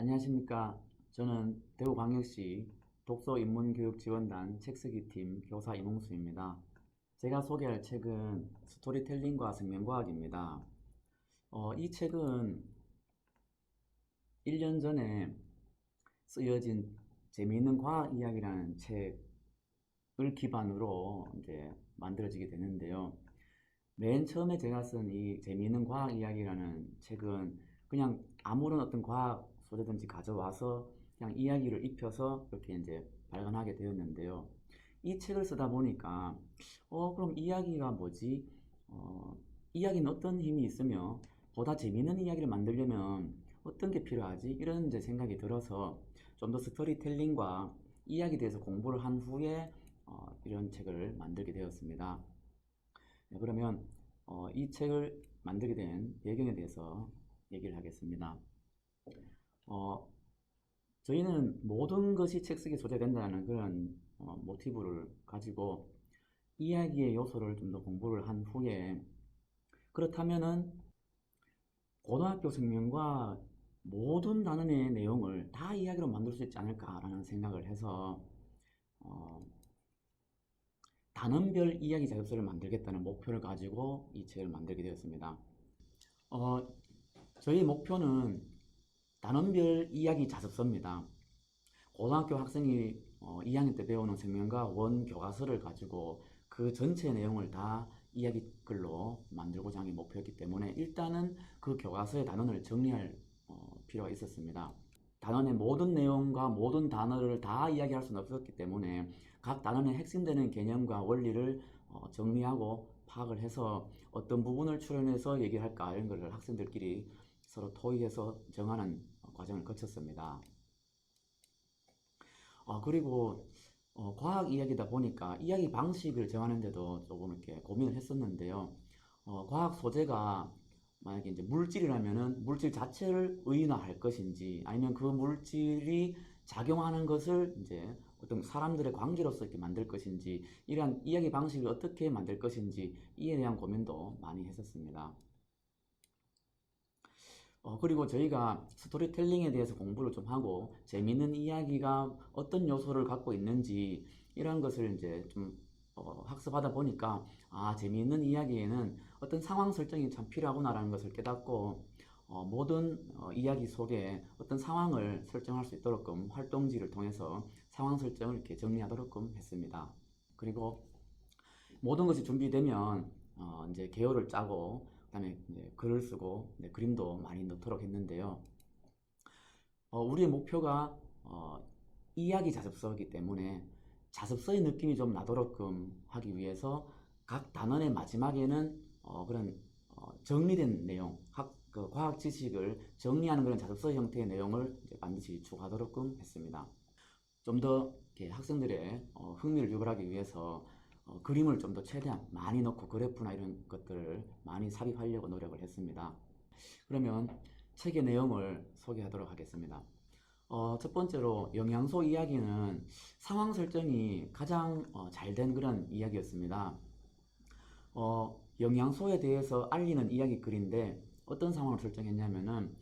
안녕하십니까. 저는 대구광역시 독서인문교육지원단 책쓰기팀 교사 이몽수입니다. 제가 소개할 책은 스토리텔링과 생명과학입니다. 어, 이 책은 1년 전에 쓰여진 재미있는 과학 이야기라는 책을 기반으로 이제 만들어지게 되는데요. 맨 처음에 제가 쓴 이 재미있는 과학 이야기라는 책은 그냥 아무런 어떤 과학 소재든지 가져와서 그냥 이야기를 입혀서 이렇게 이제 발간하게 되었는데요. 이 책을 쓰다 보니까 어 그럼 이야기가 뭐지? 어 이야기는 어떤 힘이 있으며 보다 재미있는 이야기를 만들려면 어떤 게 필요하지? 이런 이제 생각이 들어서 좀 더 스토리텔링과 이야기에 대해서 공부를 한 후에 어, 이런 책을 만들게 되었습니다. 네, 그러면 어, 이 책을 만들게 된 배경에 대해서 얘기를 하겠습니다. 어, 저희는 모든 것이 책 쓰기 소재된다는 그런 어, 모티브를 가지고 이야기의 요소를 좀 더 공부를 한 후에 그렇다면은 고등학교 생명과 모든 단원의 내용을 다 이야기로 만들 수 있지 않을까라는 생각을 해서 어, 단원별 이야기 자습서를 만들겠다는 목표를 가지고 이 책을 만들게 되었습니다. 어, 저희 목표는 단원별 이야기 자습서입니다. 고등학교 학생이 어, 2학년 때 배우는 생명과 원 교과서를 가지고 그 전체 내용을 다 이야기 글로 만들고자 하는 게 목표였기 때문에 일단은 그 교과서의 단원을 정리할 어, 필요가 있었습니다. 단원의 모든 내용과 모든 단어를 다 이야기할 수는 없었기 때문에 각 단원의 핵심되는 개념과 원리를 어, 정리하고 파악을 해서 어떤 부분을 출연해서 얘기를 할까 이런 것을 학생들끼리 서로 토의해서 정하는 어, 과정을 거쳤습니다. 어, 그리고 어, 과학 이야기다 보니까 이야기 방식을 정하는데도 조금 이렇게 고민을 했었는데요. 어, 과학 소재가 만약에 이제 물질이라면은 물질 자체를 의인화할 것인지 아니면 그 물질이 작용하는 것을 이제 어떤 사람들의 관계로서 이렇게 만들 것인지 이러한 이야기 방식을 어떻게 만들 것인지 이에 대한 고민도 많이 했었습니다. 어, 그리고 저희가 스토리텔링에 대해서 공부를 좀 하고 재미있는 이야기가 어떤 요소를 갖고 있는지 이런 것을 이제 좀 어, 학습하다 보니까 아 재미있는 이야기에는 어떤 상황 설정이 참 필요하구나라는 것을 깨닫고 어, 모든 어, 이야기 속에 어떤 상황을 설정할 수 있도록끔 활동지를 통해서 상황 설정을 이렇게 정리하도록끔 했습니다. 그리고 모든 것이 준비되면 어, 이제 개요를 짜고 그다음에 이제 글을 쓰고 네, 그림도 많이 넣도록 했는데요. 어, 우리의 목표가 어, 이야기 자습서이기 때문에 자습서의 느낌이 좀 나도록끔 하기 위해서 각 단원의 마지막에는 어, 그런 어, 정리된 내용, 학, 그 과학 지식을 정리하는 그런 자습서 형태의 내용을 반드시 추가하도록끔 했습니다. 좀 더 학생들의 어, 흥미를 유발하기 위해서 어, 그림을 좀 더 최대한 많이 넣고 그래프나 이런 것들을 많이 삽입하려고 노력을 했습니다. 그러면 책의 내용을 소개하도록 하겠습니다. 어, 첫 번째로 영양소 이야기는 상황 설정이 가장 어, 잘된 그런 이야기였습니다. 어, 영양소에 대해서 알리는 이야기 글인데 어떤 상황을 설정했냐면은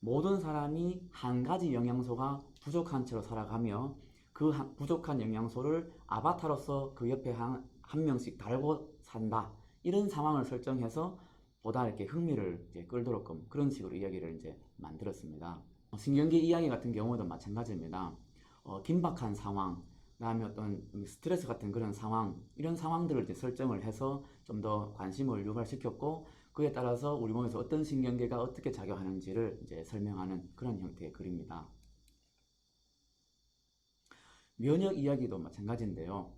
모든 사람이 한 가지 영양소가 부족한 채로 살아가며 그 한- 부족한 영양소를 아바타로서 그 옆에 한, 한 명씩 달고 산다. 이런 상황을 설정해서 보다 이렇게 흥미를 이제 끌도록끔 그런 식으로 이야기를 이제 만들었습니다. 어, 신경계 이야기 같은 경우도 마찬가지입니다. 어, 긴박한 상황, 그다음에 어떤 스트레스 같은 그런 상황, 이런 상황들을 이제 설정을 해서 좀 더 관심을 유발시켰고 그에 따라서 우리 몸에서 어떤 신경계가 어떻게 작용하는지를 이제 설명하는 그런 형태의 글입니다. 면역 이야기도 마찬가지인데요.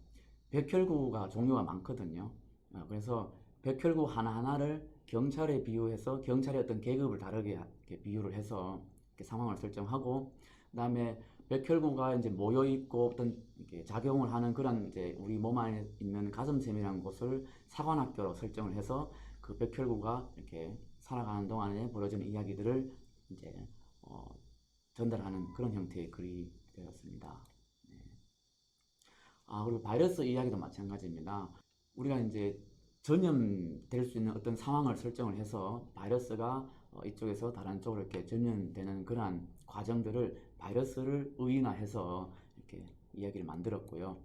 백혈구가 종류가 많거든요. 어, 그래서 백혈구 하나하나를 경찰에 비유해서 경찰의 어떤 계급을 다르게 비유를 해서 상황을 설정하고 그다음에 백혈구가 이제 모여 있고 어떤 작용을 하는 그런 이제 우리 몸 안에 있는 가슴샘이라는 곳을 사관학교로 설정을 해서 그 백혈구가 이렇게 살아가는 동안에 벌어지는 이야기들을 이제 어, 전달하는 그런 형태의 글이 되었습니다. 네. 아 그리고 바이러스 이야기도 마찬가지입니다. 우리가 이제 전염될 수 있는 어떤 상황을 설정을 해서 바이러스가 어, 이쪽에서 다른 쪽으로 이렇게 전염되는 그러한 과정들을 바이러스를 의인화해서 이렇게 이야기를 만들었고요.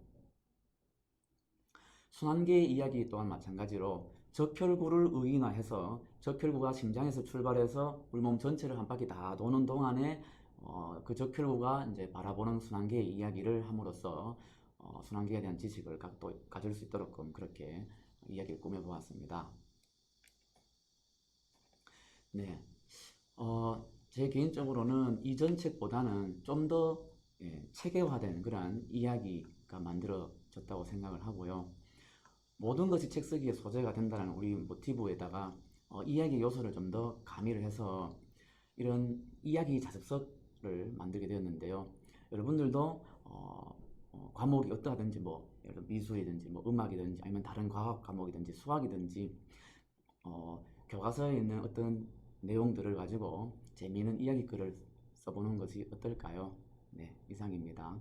순환계의 이야기 또한 마찬가지로 적혈구를 의인화해서 적혈구가 심장에서 출발해서 우리 몸 전체를 한 바퀴 다 도는 동안에 어, 그 적혈구가 이제 바라보는 순환계의 이야기를 함으로써 어, 순환계에 대한 지식을 가, 또 가질 수 있도록 그렇게 이야기를 꾸며보았습니다. 네, 어, 제 개인적으로는 이전 책보다는 좀더 예, 체계화된 그런 이야기가 만들어졌다고 생각을 하고요. 모든 것이 책 쓰기에 소재가 된다는 우리 모티브에다가 어, 이야기 요소를 좀 더 가미를 해서 이런 이야기 자습서를 만들게 되었는데요. 여러분들도 어, 어, 과목이 어떠하든지 뭐 예를 들어 미술이든지 뭐 음악이든지 아니면 다른 과학 과목이든지 수학이든지 어, 교과서에 있는 어떤 내용들을 가지고 재미있는 이야기글을 써보는 것이 어떨까요? 네, 이상입니다.